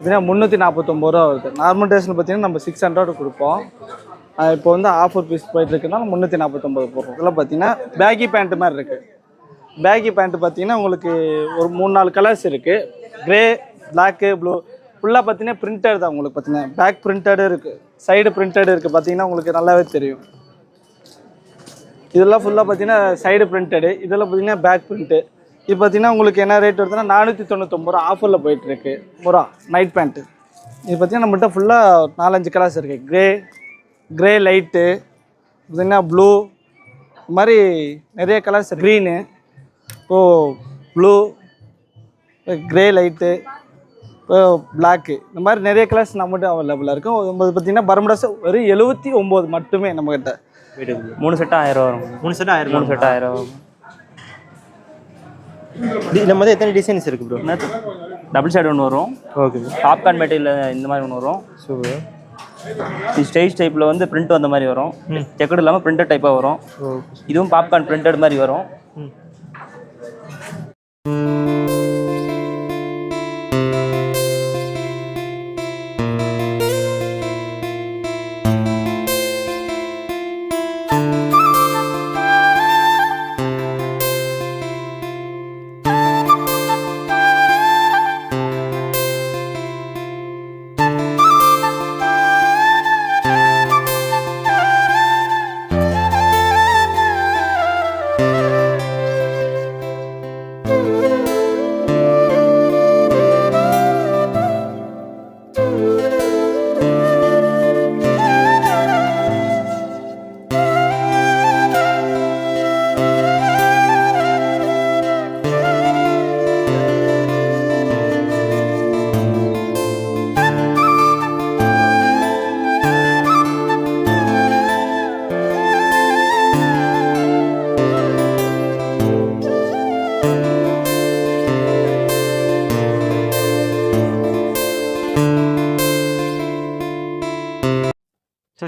பார்த்தீங்கன்னா முந்நூற்றி நாற்பத்தொம்பது ரூபா வருது. நார்மல் டேஸ்னு பார்த்தீங்கன்னா நம்ம சிக்ஸ் ஹண்ட்ரட் கொடுப்போம். இப்போ வந்து ஆஃபர் பீஸ் போயிட்டு இருக்குன்னா முந்நூற்றி நாற்பத்தொம்பது போடுறோம். இதில் பார்த்தீங்கன்னா பேகி பேண்ட்டு மாதிரி இருக்குது பேகி பேண்ட்டு பார்த்தீங்கன்னா உங்களுக்கு ஒரு மூணு நாலு கலர்ஸ் இருக்குது க்ரே பிளாக்கு ப்ளூ ஃபுல்லாக பார்த்தீங்கன்னா பிரிண்டட் தான் உங்களுக்கு பார்த்தீங்கன்னா. பேக் பிரிண்டடு இருக்குது சைடு பிரிண்டட் இருக்குது பார்த்தீங்கன்னா உங்களுக்கு நல்லாவே தெரியும். இதெல்லாம் ஃபுல்லாக பார்த்தீங்கன்னா சைடு பிரிண்டடு இதெல்லாம் பார்த்தீங்கன்னா பேக் பிரிண்ட்டு இது பார்த்தீங்கன்னா உங்களுக்கு என்ன ரேட் வருதுன்னா நானூற்றி தொண்ணூத்தொம்பது ரூபா ஆஃபர் போயிட்டுருக்கு. முறா நைட் பேண்ட்டு இது பார்த்தீங்கன்னா நம்மகிட்ட ஃபுல்லாக நாலஞ்சு கலர்ஸ் இருக்குது க்ரே க்ரே லைட்டு பார்த்தீங்கன்னா ப்ளூ இது மாதிரி நிறைய கலர்ஸ் க்ரீனு ஓ ப்ளூ க்ரே லைட்டு பிளாக்கு இந்த மாதிரி நிறைய கலர்ஸ் நம்மகிட்ட அவைலபிளாக இருக்கும் இது பார்த்தீங்கன்னா பர்முடாஸ் வெறும் எழுபத்தி ஒம்பது மட்டுமே நம்மக்கிட்ட மூணு செட்டு ஆயிரம் ரூபா வரும். மூணு செட் ஆயிரம் மூணு செட்டு ஆயிரம் ரூபா வரும். நம்ம வந்து எத்தனை டிசைன்ஸ் இருக்கு ப்ரோ டபுள் சைடு ஒன்று வரும். ஓகே பாப்கார்ன் மெட்டீரியல் இந்த மாதிரி ஒன்று வரும். சூப்பர் ஸ்டேஜ் டைப்பில் வந்து பிரிண்ட் வந்த மாதிரி வரும். செக்கடு இல்லாமல் பிரிண்டட் டைப்பாக வரும். இதுவும் பாப்கார்ன் பிரிண்டட் மாதிரி வரும்.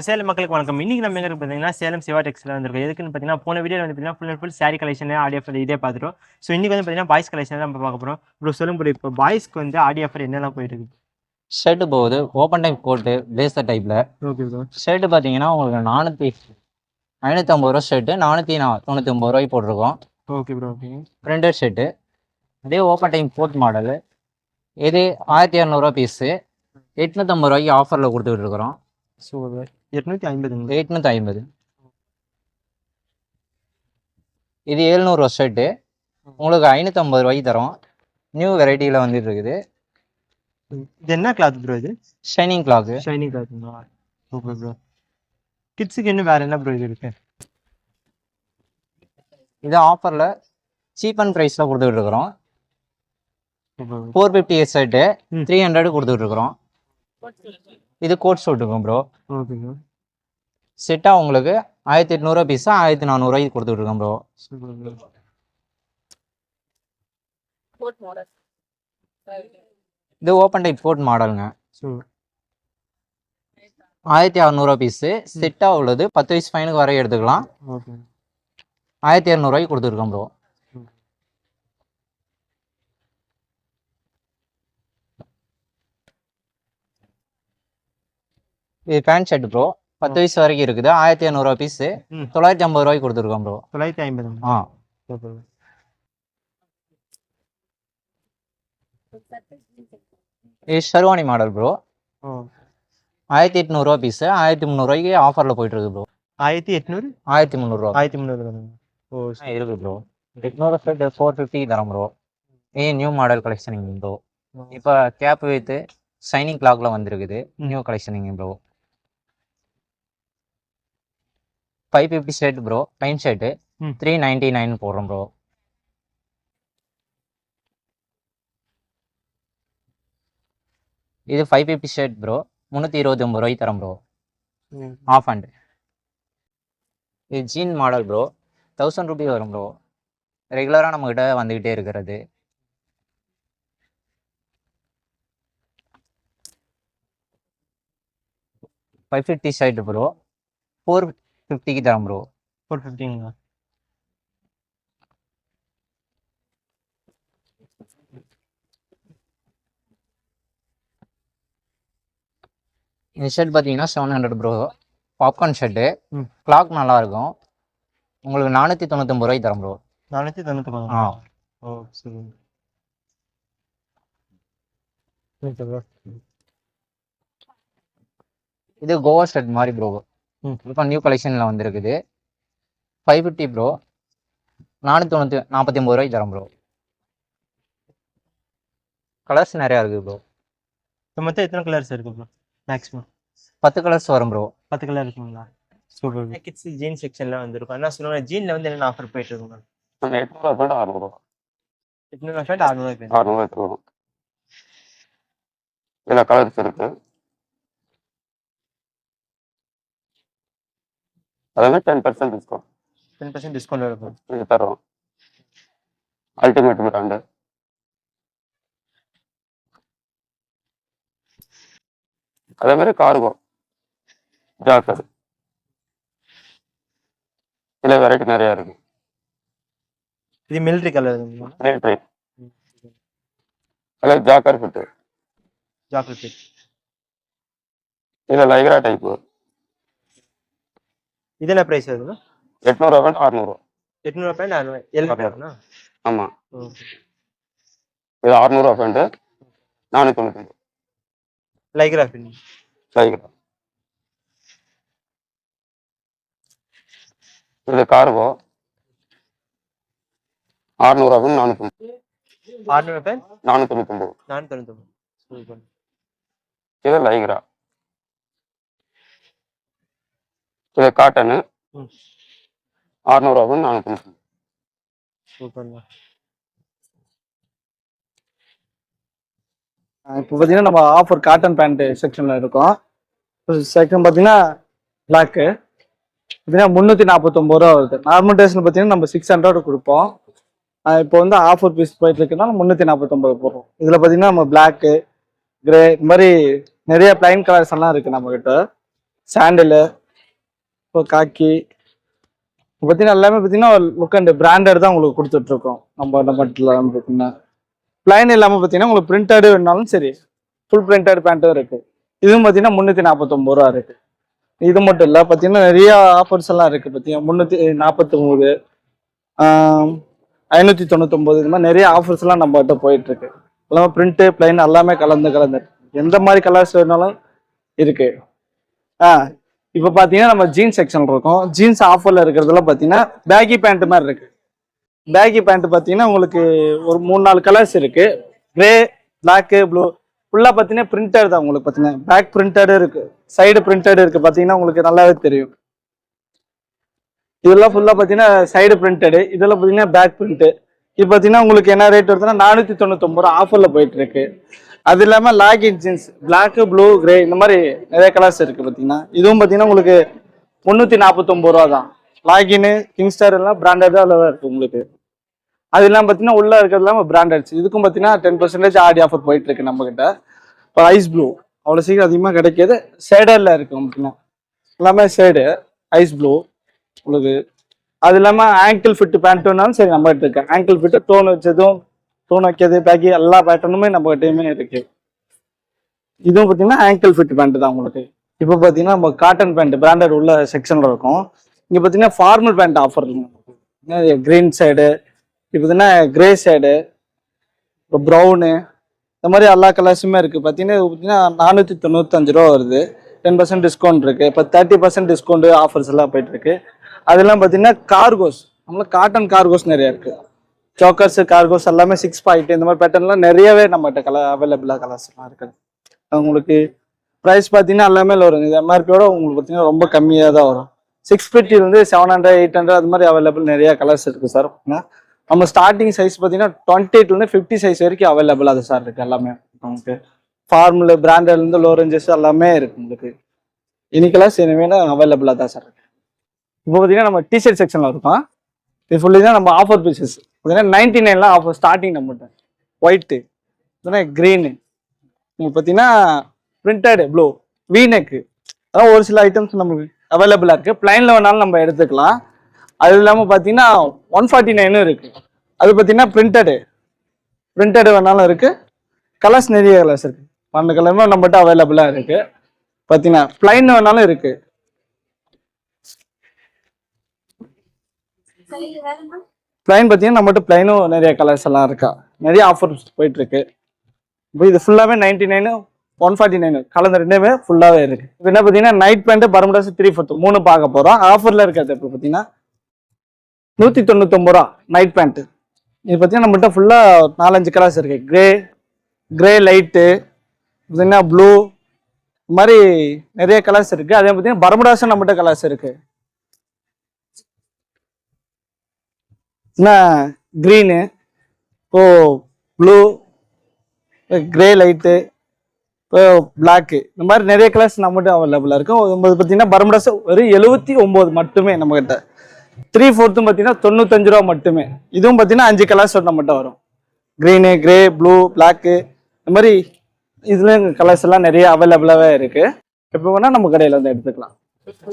ஸோ சேலம் மக்களுக்கு வணக்கம். இன்னைக்கு நம்ம எங்க இருக்கு பார்த்தீங்கன்னா சேலம் சிவா டெக்ஸ்ல வந்திருக்கோம். எதுக்குன்னு பார்த்தீங்கன்னா போன வீடியோ வந்து பார்த்தீங்கன்னா full and full sari collection Aadi offer இதே பார்த்துட்டோம். ஸோ இன்னைக்கு வந்து பார்த்தீங்கன்னா பாய்ஸ் கலெக்ஷன் தான் நம்ம பார்க்க போகிறோம் ப்ரோ சொல்லுங்க ப்ரோ இப்போ பாய்ஸ்க்கு வந்து ஆடி ஆஃபர் என்னெல்லாம் போயிட்டு இருக்கு? ஷர்ட்டு போகுது. ஓப்பன் டைப் கோட்டு பிளேசர் டைப்பில் ஓகே ப்ரோ ஷர்ட்டு பார்த்தீங்கன்னா உங்களுக்கு நானூற்றி ஐநூற்றம்பது ரூபா ஷர்ட்டு நானூற்றி நா தொண்ணூற்றி ஒம்பது ரூபாய்க்கு போட்டிருக்கோம். Okay bro okay printed shirt அதே ஓப்பன் டைம் கோட் மாடலு இது ஆயிரத்தி இரநூறுவா பீஸு எட்நூற்றம்பது ரூபாய்க்கு ஆஃபரில் கொடுத்துட்டு இருக்கிறோம். ஸோ எட்நூற்றி ஐம்பதுங்க எட்நூற்றி ஐம்பது. இது எழுநூறுவா ஷர்ட்டு உங்களுக்கு ஐநூற்றம்பது ரூபாய்க்கு தரோம். நியூ வெரைட்டியில் வந்துட்டு இருக்குது இது என்ன கிளாத் ப்ரோ இது? ஷைனிங் கிளாக்கு ஷைனிங் கிளாத்துங்களா ஓகே ப்ரோ கிட்ஸுக்கு இன்னும் வேற என்ன ப்ரோ இது இருக்கு? இது ஆஃபரில் சீப் அண்ட் ப்ரைஸில் கொடுத்துட்டு இருக்கிறோம் ஃபோர் ஃபிஃப்டி ஷர்ட்டு ம். த்ரீ ஹண்ட்ரட் கொடுத்துட்டு இருக்கிறோம் இது கோட் ஷூட் இருக்கும் ப்ரோ ஓகே ப்ரோ செட்டாக உங்களுக்கு ஆயிரத்தி எட்நூறுவா பீஸா ஆயிரத்தி நானூறுவாய்க்கு கொடுத்துட்டு இருக்கோம் ப்ரோ இது ஓப்பன் டைப் கோட் மாடலுங்க ஆயிரத்தி அறநூறுவா பீஸு செட்டாக உள்ளது. பத்து வயசு ஃபைனுக்கு வரை எடுத்துக்கலாம். ஆயிரத்தி இரநூறுவாய்க்கு கொடுத்துருக்கோம் ப்ரோ இது பேண்ட் ஷர்ட் ப்ரோ பத்து வயசு வரைக்கும் இருக்குது. ஆயிரத்தி இரநூறுவா பீஸு. தொள்ளாயிரத்தி ஐம்பது ரூபாய்க்கு கொடுத்துருக்கோம் ப்ரோ தொள்ளாயிரத்தி ஐம்பதுங்க ஆ. இது ஷெர்வானி மாடல் ப்ரோ ஆயிரத்தி எட்நூறுவா பீஸு ஆயிரத்தி முந்நூறுவாய்க்கு ஆஃபரில் போயிட்டு இருக்கு ப்ரோ ஆயிரத்தி எட்நூறு? ஆயிரத்தி முந்நூறுரூவா ஆயிரத்தி முந்நூறு ஓ இருக்கு ப்ரோ எட்நூறு ஷர்ட் ஃபோர் ஃபிஃப்டி தரோம் ப்ரோ ஏ நியூ மாடல் கலெக்ஷனிங் ப்ரோ இப்போ கேப் வித் ஷைனிங் கிளாக்ல வந்திருக்குது. New கலெக்ஷனிங் bro five fifty shirt bro time shirt. Three ninety nine போடுறோம் ப்ரோ இது ஃபைவ் ஃபிஃப்டி ஷர்ட் ப்ரோ முந்நூற்றி இருபத்தி ஒம்பது ரூபாய்க்கு தரோம் ப்ரோ. ஆஃப் ஹேண்ட் இது jean model bro thousand rupees வரும் ப்ரோ ரெகுலராக நம்மக்கிட்ட வந்துக்கிட்டே இருக்கிறது. Five fifty shirt bro four ஃபிஃப்டிக்கு தரோம் ப்ரோ ஃபோர் ஃபிஃப்டிங்களா இந்த ஷர்ட் பார்த்தீங்கன்னா seven hundred bro popcorn shirt. Cloth நல்லா இருக்கும் உங்களுக்கு நானூற்றி தொண்ணூத்தொம்பது ரூபாய்க்கு தரோம் ப்ரோ நானூற்றி தொண்ணூற்றி ஆ. ஓ சரி. இது கோவா ஷர்ட் மாதிரி ப்ரோ. இப்போ நியூ கலெக்ஷனில் வந்திருக்குது. ஃபைவ் ஃபிஃப்டி ப்ரோ நானூற்றி தொண்ணூற்றி நாற்பத்தி ஒம்பது ரூபாய்க்கு தரோம் ப்ரோ கலர்ஸ் நிறையா இருக்குது ப்ரோ இப்போ மொத்தம் எத்தனை கலர்ஸ் இருக்கு ப்ரோ மேக்ஸிமம் பத்து கலர்ஸ் வரும் ப்ரோ பத்து கலர் இருக்குங்களா? சூப்பர் கிட்ஸ் ஜீன் செக்ஷன்ல வந்திருக்கும். என்ன சொல்லுவாங்க ஜீன்ல வந்து என்னென்ன ஆஃபர் போயிட்டு இருக்கு மேம் எட்நூறுவா போய்ட்டு அறுநூறுவா எட்நூறு ஷர்ட் அறுநூறு அறுநூறுவா தருவோம் இதில் கலர்ஸ் இருக்கு? அதே ten percent discount ten percent discount இருக்கும் இது தரோம் அல்டிமேட் பிராண்டு அதே மாதிரி கார்கோ ஜாக்கர் இதில் வெரைட்டி நிறையா இருக்கு இது மிலிட்ரி கலர் மிலிட்ரி அதில் ஜாக்கர் ஃபிட்டு சாக்லேட் இதில் லைக்ரா டைப்பு இது என்ன ப்ரைஸ் வருது? எட்நூறுவா அறுநூறுவா எட்நூறு பேண்ட் அறுநூறு எல்லா ஆமாம் இது அறுநூறுவா பேண்ட்டு நானூற்றி தொண்ணூத்தஞ்சு பின் லைக்ரா இது கார்கோ அறுநூறுவா பேண்ட் நானூற்றி அறுநூறு பேண்ட் நானூற்றி தொண்ணூத்தொம்பது தொண்ணூத்தொம்பது சூப்பர். இது லைக்ரா இது காட்டனு ம். அறுநூறுவா பேண்ட் நானூற்றி சூப்பர்ண்ணா. இப்போ பார்த்தீங்கன்னா நம்ம ஆஃபர் காட்டன் பேண்ட் செக்ஷனில் இருக்கோம். செக்ஷன் பார்த்தீங்கன்னா பிளாக்கு பார்த்தீங்கன்னா முந்நூற்றி நாற்பத்தொம்பது ரூபா வருது. நார்மல் டேஸில் பார்த்தீங்கன்னா நம்ம சிக்ஸ் ஹண்ட்ரட் கொடுப்போம். இப்போ வந்து ஆஃபர் பீஸ் போயிட்டு இருக்குன்னா முந்நூற்றி நாற்பத்தொம்பது போடுறோம். இதில் பார்த்தீங்கன்னா நம்ம பிளாக்கு கிரே இந்த மாதிரி நிறைய பிளைன் கலர்ஸ் எல்லாம் இருக்குது நம்மக்கிட்ட சாண்டிலு இப்போ காக்கி இப்போ பார்த்தீங்கன்னா எல்லாமே பார்த்தீங்கன்னா லுக் அண்ட் பிராண்டட் தான் உங்களுக்கு கொடுத்துட்ருக்கோம். நம்ம நம்ம பார்த்தீங்கன்னா. பிளைன் இல்லாமல் பார்த்தீங்கன்னா உங்களுக்கு பிரிண்டடு வேணாலும் சரி ஃபுல் பிரிண்டட் பேண்ட்டும் இருக்குது இதுவும் பார்த்தீங்கன்னா முந்நூற்றி நாற்பத்தொம்பது ரூபா இருக்குது இது மட்டும் இல்லை பார்த்தீங்கன்னா நிறைய ஆஃபர்ஸ் எல்லாம் இருக்குது பார்த்தீங்கன்னா முந்நூற்றி நாற்பத்தொம்போது ஐநூற்றி தொண்ணூத்தொம்பது இது மாதிரி நிறைய ஆஃபர்ஸ் எல்லாம் நம்மகிட்ட போயிட்டு இருக்கு எல்லாமே பிரிண்ட்டு பிளைன் எல்லாமே கலந்து கலந்து எந்த மாதிரி கலர்ஸ் வேணாலும் இருக்கு. ஆ இப்போ பார்த்தீங்கன்னா நம்ம ஜீன்ஸ் செக்ஷன் இருக்கும். ஜீன்ஸ் ஆஃபரில் இருக்கிறதுல பார்த்தீங்கன்னா பேகி பேண்ட் மாதிரி இருக்கு. பேகி பேண்ட் பார்த்தீங்கன்னா உங்களுக்கு ஒரு மூணு நாலு கலர்ஸ் இருக்கு. கிரே பிளாக்கு ப்ளூ ஃபுல்லாக பார்த்தீங்கன்னா பிரிண்டட் தான் உங்களுக்கு பார்த்தீங்கன்னா பேக் பிரிண்டடு இருக்கு. சைடு பிரிண்டட் இருக்கு. பார்த்தீங்கன்னா உங்களுக்கு நல்லாவே தெரியும். இதெல்லாம் ஃபுல்லாக பார்த்தீங்கன்னா சைடு பிரிண்டடு இதெல்லாம் பார்த்தீங்கன்னா பேக் பிரிண்ட்டு இது பார்த்தீங்கன்னா உங்களுக்கு என்ன ரேட் வருதுன்னா நானூற்றி தொண்ணூத்தொம்பது ரூபா ஆஃபரில் போயிட்டு இருக்கு அது இல்லாமல் login jeans black blue grey இந்த மாதிரி நிறைய கலர்ஸ் இருக்கு பார்த்தீங்கன்னா இதுவும் பார்த்தீங்கன்னா உங்களுக்கு முந்நூற்றி நாற்பத்தொம்பது ரூபா தான். லாகின்னு கிங்ஸ்டார் எல்லாம் பிராண்டடாக தான் இருக்கு உங்களுக்கு. அது இல்லாமல் பார்த்தீங்கன்னா உள்ள இருக்கிறது இல்லாமல் பிராண்டட்ஸ் இதுக்கும் பார்த்தீங்கன்னா டென் பர்சன்டேஜ் ஆடி ஆஃபர் போயிட்டு இருக்கு நம்ம கிட்ட இப்போ ஐஸ் ப்ளூ அவ்வளோ சீக்கிரம் அதிகமாக கிடைக்காது. சேடரில் இருக்கு பார்த்தீங்கன்னா எல்லாமே சேடு ஐஸ் ப்ளூ உங்களுக்கு அது இல்லாமல் ஆங்கிள் ஃபிட் பேண்ட்டுனாலும் சரி நம்ம கிட்ட இருக்கு. ஆங்கிள் ஃபிட்டு டோன் வச்சதும் டோன் வைக்கிறது பேக்கி எல்லா பேட்டர்னுமே நம்ம கிட்டயுமே இருக்கு. இதுவும் பார்த்தீங்கன்னா ஆங்கிள் ஃபிட் பேண்ட் தான் உங்களுக்கு. இப்போ பார்த்தீங்கன்னா நம்ம காட்டன் பேண்ட் பிராண்டட் உள்ள செக்ஷனில் இருக்கும். இங்கே பார்த்தீங்கன்னா ஃபார்மல் பேண்ட் ஆஃபர் இருக்கு. க்ரீன் சைடு இப்போ பார்த்தீங்கன்னா கிரே சைடு இப்போ ப்ரௌனு இந்த மாதிரி எல்லா கலர்ஸுமே இருக்குது பார்த்தீங்கன்னா இது பார்த்தீங்கன்னா நானூற்றி தொண்ணூத்தஞ்சு ரூபா வருது. டென் பர்சன்ட் டிஸ்கவுண்ட் இருக்குது இப்போ தேர்ட்டி பர்சன்ட் டிஸ்கவுண்ட் ஆஃபர்ஸ் எல்லாம் போயிட்டுருக்கு அதெல்லாம் பார்த்தீங்கன்னா கார்கோஸ் நம்மள காட்டன் கார்கோஸ் நிறைய இருக்குது சோக்கர்ஸ் கார்கோஸ் எல்லாமே சிக்ஸ் பாயிண்ட் இந்த மாதிரி பேட்டர்ன்லாம் நிறையவே நம்மகிட்ட கலர் அவைலபிளாக கலர்ஸ்லாம் இருக்குது உங்களுக்கு ப்ரைஸ் பார்த்தீங்கன்னா எல்லாமே வரும் இது எம்ஆர்பியோட உங்களுக்கு பார்த்தீங்கன்னா ரொம்ப கம்மியாக தான் வரும். சிக்ஸ் ஃபிஃப்டி வந்து செவன் ஹண்ட்ரட் எயிட் ஹண்ட்ரட் அது மாதிரி அவைலபிள் நிறைய கலர்ஸ் இருக்குது சார் நம்ம ஸ்டார்டிங் சைஸ் பார்த்தீங்கன்னா டுவெண்ட்டி எயிட்லேருந்து ஃபிஃப்டி சைஸ் வரைக்கும் அவைலபிள் அது சார் இருக்குது எல்லாமே. உங்களுக்கு ஃபார்முலு பிராண்டட்லேருந்து லோ ரேஞ்சஸ் எல்லாமே இருக்குது உங்களுக்கு. இன்னைக்கெல்லாம் சினிமையில அவைலபிளாக தான் சார் இருக்குது இப்போ பார்த்தீங்கன்னா நம்ம டிஷர்ட் செக்ஷனில் இருக்கோம். இது ஃபுல்லி தான் நம்ம ஆஃபர் பீசஸ் பார்த்தீங்கன்னா நைன்டி நைன்லாம் ஆஃபர் ஸ்டார்டிங் நம்மகிட்ட ஒயிட்டு பார்த்தீங்கன்னா க்ரீனு உங்களுக்கு பார்த்தீங்கன்னா பிரிண்டடு ப்ளூ வீனக்கு அதான் ஒரு சில ஐட்டம்ஸ் நமக்கு அவைலபிளாக இருக்குது ப்ளைனில் வேணாலும் நம்ம எடுத்துக்கலாம். அது இல்லாமல் பார்த்தீங்கன்னா ஒன் ஃபார்ட்டி நைனும் இருக்குது அது பார்த்தீங்கன்னா பிரிண்டடு பிரிண்டடு வேணாலும் இருக்குது கலர்ஸ் நிறைய கலர்ஸ் இருக்குது பன்னெண்டு கலருமே நம்மகிட்ட அவைலபிளாக இருக்குது பார்த்தீங்கன்னா பிளைன் வேணாலும் இருக்குது பிளைன் பார்த்தீங்கன்னா நம்மகிட்ட பிளைனும் நிறைய கலர்ஸ் எல்லாம் இருக்கா? நிறைய ஆஃபர்ஸ் போயிட்டு இருக்கு இப்போ இது ஃபுல்லாவே ninety nine one forty nine கலந்த ரெண்டுமே ஃபுல்லாவே இருக்கு. இப்போ என்ன பார்த்தீங்கன்னா நைட் பேண்ட் பரமடாஸ் த்ரீ ஃபோர்த் மூணு பார்க்க போறோம். ஆஃபர்ல இருக்கிறது இப்போ பார்த்தீங்கன்னா நூற்றி தொண்ணூத்தொம்பது ரூபா நைட் பேண்ட் இது பார்த்தீங்கன்னா நம்மகிட்ட ஃபுல்லாக நாலஞ்சு கலர்ஸ் இருக்கு. கிரே கிரே லைட்டு பார்த்தீங்கன்னா ப்ளூ இது மாதிரி நிறைய கலர்ஸ் இருக்கு. அதே பார்த்தீங்கன்னா பரமடாஸும் நம்மகிட்ட கலர்ஸ் இருக்கு. என்ன க்ரீனு இப்போ ப்ளூ க்ரே லைட்டு இப்போ பிளாக்கு இந்த மாதிரி நிறைய கலர்ஸ் நம்மகிட்ட அவைலபிளாக இருக்கும். பார்த்தீங்கன்னா பரமடாஸ் ஒரு எழுபத்தி ஒம்பது மட்டுமே நம்மகிட்ட. த்ரீ ஃபோர்த்தும் பார்த்தீங்கன்னா தொண்ணூத்தஞ்சு ரூபா மட்டுமே. இதுவும் பார்த்தீங்கன்னா அஞ்சு கலர்ஸ் நம்மகிட்ட வரும். க்ரீனு க்ரே ப்ளூ பிளாக்கு இந்த மாதிரி இதுலேயும் கலர்ஸ் எல்லாம் நிறைய அவைலபிளாகவே இருக்குது எப்போ வேணால் நம்ம கடையில் வந்து எடுத்துக்கலாம்.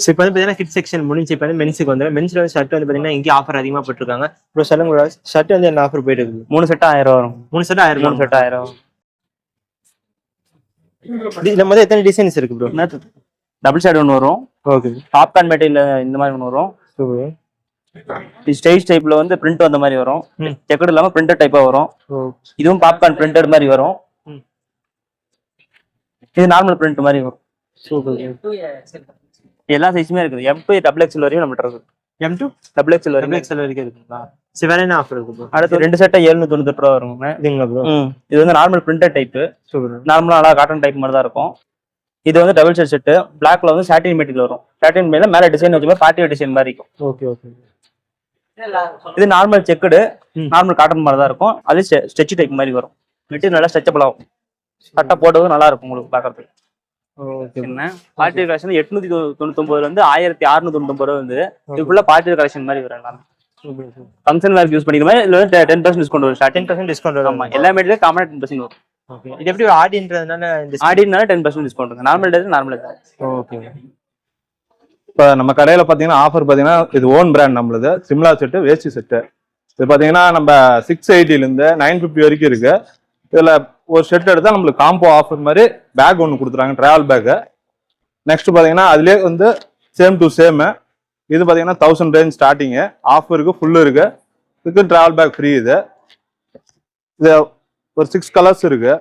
ஸோ இப்போ வந்து பார்த்தீங்கன்னா கிட் செக்ஷன் முடிஞ்சு இப்போ வந்து மென்ஸுக்கு வந்து மென்ஸ்ல வந்து ஷர்ட் வந்து பார்த்தீங்கன்னா இங்கே ஆஃபர் அதிகமாக போட்டிருக்காங்க. ப்ரோ சொல்லுங்க ஷர்ட் வந்து என்ன ஆஃபர் போயிட்டு இருக்குது மூணு செட் ஆயிரம் வரும். மூணு செட் ஆயிரம் மூணு செட் ஆயிரம் வந்து எத்தனை டிசைன்ஸ் இருக்கு ப்ரோ டபுள் சைடு ஒன்று வரும். ஓகே பாப்கார்ன் மெட்டீரியல் இந்த மாதிரி ஒன்று வரும். ஸ்டேஜ் டைப்ல வந்து பிரிண்ட் வந்த மாதிரி வரும். ம். செக்கடு இல்லாம பிரிண்டட் டைப்பா வரும். இதுவும் பாப்கார்ன் பிரிண்டட் மாதிரி வரும். இது நார்மல் பிரிண்ட் மாதிரி வரும். சூப்பர் எல்லா சைஸுமே இருக்குது. எம் டு டபுள் எக்ஸ்எல் வரையும் நம்மகிட்ட இருக்குது எம் டூ டபுள் எக்ஸ்எல் வரையும். எக்ஸ்எல் வரைக்கும் இருக்குங்களா சரி வேற என்ன ஆஃபர் இருக்கு அடுத்து ரெண்டு செட்டை எழுநூத்தி தொண்ணூத்தி ரூபா வரும் இதுங்களா ப்ரோ இது வந்து நார்மல் பிரிண்டட் டைப் சூப்பர் நார்மலா நல்லா காட்டன் டைப் மாதிரி தான் இருக்கும். இது வந்து டபுள் ஷர்ட் செட்டு பிளாக்ல வந்து சாட்டின் மெட்டீரியல் வரும். சாட்டின் மேல மேல டிசைன் வச்சு பார்ட்டி டிசைன் மாதிரி இருக்கும். ஓகே ஓகே இது நார்மல் செக்குடு. நார்மல் காட்டன் மாதிரி தான் இருக்கும். அது ஸ்ட்ரெச் டைப் மாதிரி வரும். மெட்டீரியல் நல்லா ஸ்ட்ரெச்சபிள் ஆகும். சட்டை போட்டதும் நல்லா இருக்கும் உங்களுக்கு பார்க்கறதுக்கு. ஓகே என்ன? பார்ட்டி கலெக்ஷன் எட்நூத்தி தொண்ணூத்தொன்பதுல இருந்து ஆயிரத்தி அறுநூத்தி தொண்ணூத்தொன்பது ரூபா வந்து இதுக்குள்ள பார்ட்டி கலெக்ஷன் மாதிரி வரும் எல்லாமே. ஃபங்க்ஷன் யூஸ் பண்ணிக்கிற மாதிரி இதுல வந்து டென் பர்சன்ட் டிஸ்கவுண்ட் வரும். டென் பர்சன்ட் டிஸ்கவுண்ட் ஆமா எல்லா காமனா டென் பர்சன்ட் வரும். இது எப்படி ஆடின்றதுனால ஆடினால ten percent discount normal days normal okay இப்போ நம்ம கடையில் பார்த்தீங்கன்னா ஆஃபர் பார்த்தீங்கன்னா இது ஓன் பிராண்ட் நம்மளுது. சிம்லா செட்டு வேஷ்டி செட்டு இது பார்த்தீங்கன்னா நம்ம சிக்ஸ் எயிட்டிலேருந்து நைன் ஃபிஃப்டி வரைக்கும் இருக்கு. இதில் ஒரு செட் எடுத்தால் நம்மளுக்கு காம்போ ஆஃபர் மாதிரி பேக் ஒன்று கொடுத்துறாங்க ட்ராவல் பேக்கு நெக்ஸ்ட் பார்த்தீங்கன்னா அதுலேயே வந்து சேம் டு சேமு இது பார்த்தீங்கன்னா தௌசண்ட் ரேஞ்ச் ஸ்டார்டிங்கு ஆஃப் இருக்குது ஃபுல்லு இருக்கு. இதுக்கு ட்ராவல் பேக் ஃப்ரீ இது. இது ஒரு சிக்ஸ் கலர்ஸ் இருக்கு.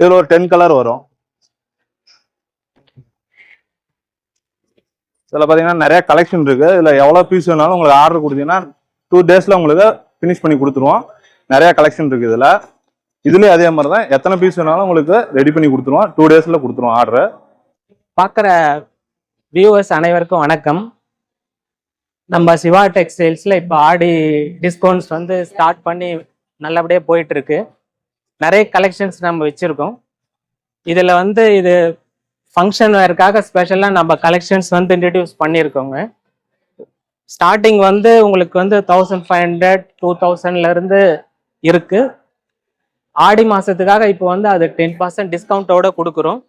இதில் ஒரு டென் கலர் வரும். இதில் பார்த்தீங்கன்னா நிறைய கலெக்ஷன் இருக்குது இதில் எவ்வளோ பீஸ் வேணாலும் உங்களுக்கு ஆர்டர் கொடுத்தீங்கன்னா டூ டேஸில் உங்களுக்கு ஃபினிஷ் பண்ணி கொடுத்துருவோம். நிறையா கலெக்ஷன் இருக்குது இதில். இதுலேயும் அதே மாதிரி தான். எத்தனை பீஸ் வேணாலும் உங்களுக்கு ரெடி பண்ணி கொடுத்துருவோம். டூ டேஸில் கொடுத்துருவோம் ஆர்டர் பார்க்குற வியூவர்ஸ் அனைவருக்கும் வணக்கம். நம்ம சிவா டெக்ஸ்டைல்ஸில் இப்போ ஆடி டிஸ்கவுண்ட்ஸ் வந்து ஸ்டார்ட் பண்ணி நல்லபடியாக போயிட்டுருக்கு நிறைய கலெக்ஷன்ஸ் நம்ம வச்சுருக்கோம். இதில் வந்து இது ஃபங்க்ஷன் வேறுக்காக ஸ்பெஷலாக நம்ம கலெக்ஷன்ஸ் வந்து இன்ட்ரடியூஸ் பண்ணியிருக்கோங்க. ஸ்டார்டிங் வந்து உங்களுக்கு வந்து தௌசண்ட் ஃபைவ் ஹண்ட்ரட் டூ தௌசண்ட்லேருந்து இருக்குது ஆடி மாதத்துக்காக இப்போ வந்து அது டென் பர்சன்ட் டிஸ்கவுண்ட்டோட கொடுக்குறோம்.